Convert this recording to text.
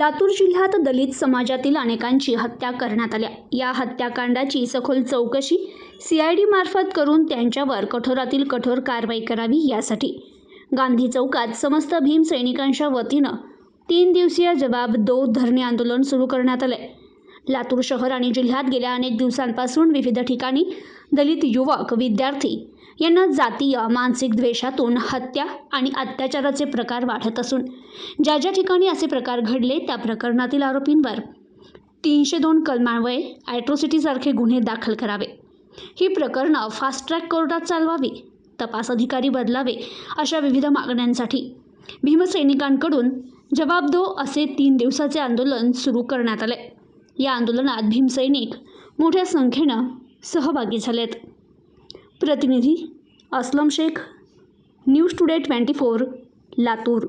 लातूर जिल्ह्यात दलित समाजातील अनेकांची हत्या करण्यात आल्या. या हत्याकांडाची सखोल चौकशी सीआयडी मार्फत करून त्यांच्यावर कठोरातील कठोर कारवाई करावी यासाठी. गांधी चौकात समस्त भीम सैनिकांच्या वतीनं तीन दिवसीय जबाब दो धरणे आंदोलन सुरू करण्यात आले लातूर शहर आणि जिल्ह्यात गेल्या अनेक दिवसांपासून विविध ठिकाणी दलित युवक विद्यार्थी यांना जातीय मानसिक द्वेषातून हत्या आणि अत्याचाराचे प्रकार वाढत असून ज्या ज्या ठिकाणी असे प्रकार घडले त्या प्रकरणातील आरोपींवर तीनशे दोन कलमान्वये ॲट्रोसिटीसारखे गुन्हे दाखल करावे. ही प्रकरणं फास्ट ट्रॅक कोर्टात चालवावी तपास अधिकारी बदलावे अशा विविध मागण्यांसाठी भीमसैनिकांकडून जवाब दो असे तीन दिवसाचे आंदोलन सुरू करण्यात आले. या आंदोलनात भीमसैनिक मोठ्या संख्येनं सहभागी झालेत. प्रतिनिधी Aslam Shaikh news today twenty four Latur.